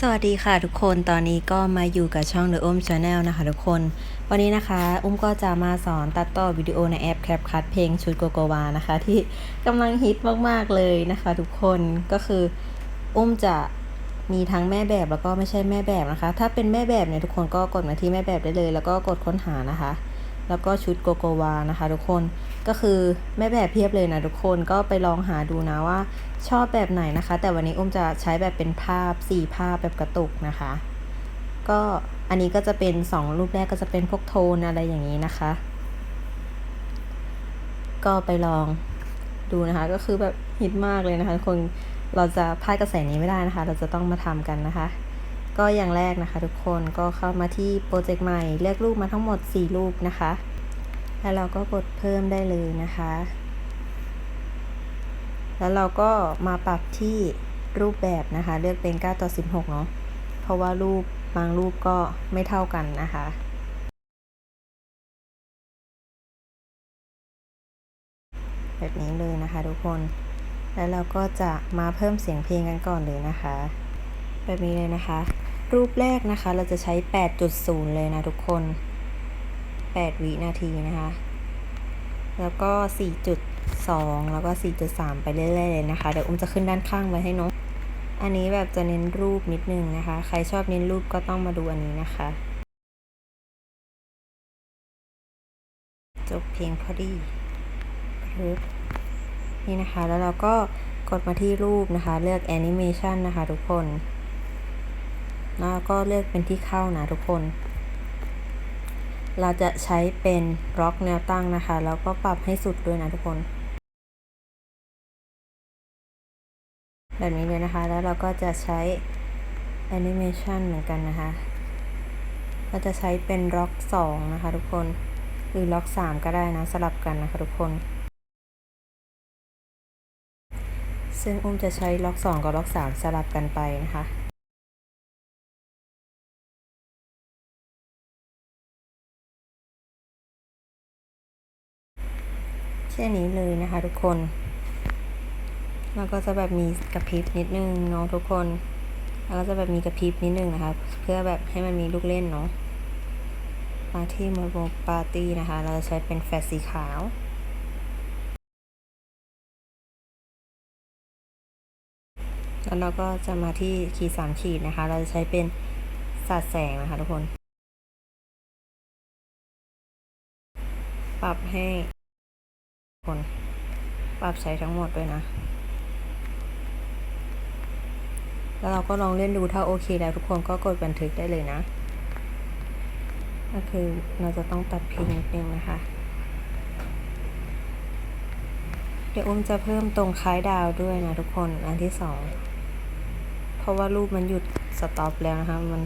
สวัสดีค่ะทุกคนตอนนี้ก็มาอยู่กับช่อง The อุ้ม Channel นะคะ ทุกคน วันนี้นะคะ อุ้มก็จะมาสอนตัดต่อวิดีโอในแอป CapCut เพลงชุดโกโกวานะคะ ที่กำลังฮิตมากๆเลยนะคะ ทุกคนก็คืออุ้มจะมีทั้งแม่แบบแล้วก็ไม่ใช่แม่แบบนะคะ ถ้าเป็นแม่แบบเนี่ยทุกคนก็กดมาที่แม่แบบได้เลย แล้วก็กดค้นหานะคะ แล้วก็ชุดโกโกวานะคะทุกคนก็คือแม่แบบเพียบเลยนะทุกคนก็ไปลองหาดูนะว่าชอบแบบไหนนะคะ แต่วันนี้อุ้มจะใช้แบบเป็นภาพสี่ภาพแบบกระตุกนะคะ ก็อันนี้ก็จะเป็นสองรูปแรกก็จะเป็นพวกโทนอะไรอย่างนี้นะคะ ก็ไปลองดูนะคะ ก็คือแบบฮิตมากเลยนะคะทุกคนเราจะพลาดกระแสนี้ไม่ได้นะคะ เราจะต้องมาทำกันนะคะ ก็อย่างแรกนะคะทุกคนก็เข้ามาที่โปรเจกต์ใหม่ เลือกรูปมาทั้งหมด 4 รูปนะคะ แล้วเราก็กดเพิ่มได้เลยนะคะ แล้วเราก็มาปรับที่รูปแบบนะคะ เลือกเป็น 9 ต่อ 16 เนาะเพราะว่ารูปบางรูปก็ไม่เท่ากันนะคะแบบนี้เลยนะคะทุกคน แล้วเราก็จะมาเพิ่มเสียงเพลงกันก่อนเลยนะคะ แบบนี้เลยนะคะ รูปแรกนะคะเราจะใช้ 8.0 เลยนะทุกคน 8 วินาทีนะคะ แล้วก็ 4.2 แล้วก็ 4.3 ไปเรื่อยๆเลยนะคะ เดี๋ยวอุ้มจะขึ้นด้านข้างไว้ให้น้องอันนี้แบบจะเน้นรูปนิดนึงนะคะ ใครชอบเน้นรูปก็ต้องมาดูอันนี้นะคะ จบเพลงพอดีปึ๊บนี่นะคะ แล้วเราก็กดมาที่รูปนะคะ เลือกแอนิเมชันนะคะทุกคน แล้วก็เลือกเป็นที่เข้านะทุกคน เราจะใช้เป็นบล็อกแนวตั้งนะคะ แล้วก็ปรับให้สุดด้วยนะทุกคน แบบนี้เลยนะคะ แล้วเราก็จะใช้แอนิเมชันเหมือนกันนะคะ เราจะใช้เป็นล็อก2นะคะทุกคน หรือล็อก3ก็ได้นะสลับกันนะคะทุกคนซึ่งอุ้มจะใช้ล็อก 2 กับล็อก 3 สลับกันไปนะคะ แค่นี้เลยนะคะทุกคน แล้วก็จะแบบมีกระพริบนิดนึงเนาะทุกคน แล้วก็จะแบบมีกระพริบนิดนึงนะคะ เพื่อแบบให้มันมีลูกเล่นเนาะมาที่โมโบปาร์ตี้นะคะ เราจะใช้เป็นแฟลชสีขาวแล้วเราก็จะมาที่ขีดสามขีดนะคะ เราจะใช้เป็นสาดแสงนะคะทุกคน ปรับให้ คนปรับใช้ทั้งหมดด้วยนะ แล้วเราก็ลองเล่นดูถ้าโอเคแล้วทุกคนก็กดบันทึกได้เลยนะ ก็คือเราจะต้องตัดพลงนิดนึงนะคะ เดี๋ยวอุ้มจะเพิ่มตรงคล้ายดาวด้วยนะทุกคนอันที่สอง เพราะว่ารูปมันหยุดสต็อปแล้วนะคะ มัน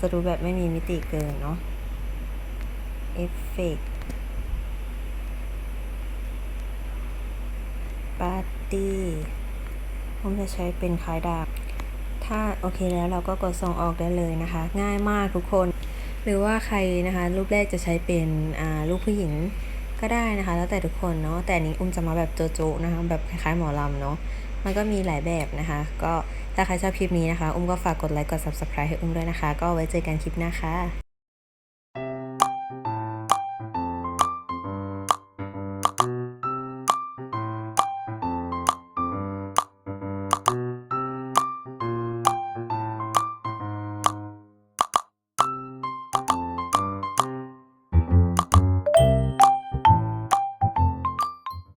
จะดูแบบไม่มีมิติเกินเนาะเอฟเฟก ปาร์ตี้ผมจะใช้เป็นคล้ายดาบ ถ้าโอเคแล้วเราก็กดส่งออกได้เลยนะคะ ง่ายมากทุกคน หรือว่าใครนะคะ รูปแรกจะใช้เป็นรูปผู้หญิงก็ได้นะคะ แล้วแต่ทุกคนเนาะ แต่นนี้อุ้มจะมาแบบโจโจนะคะ แบบคล้ายๆหมอลำเนาะ มันก็มีหลายแบบนะคะ ก็ถ้าใครชอบคลิปนี้นะคะ อุ้มก็ฝากกดไลค์ กด subscribe ให้อุ้มด้วยนะคะ ก็ไว้เจอกันคลิปหน้าค่ะ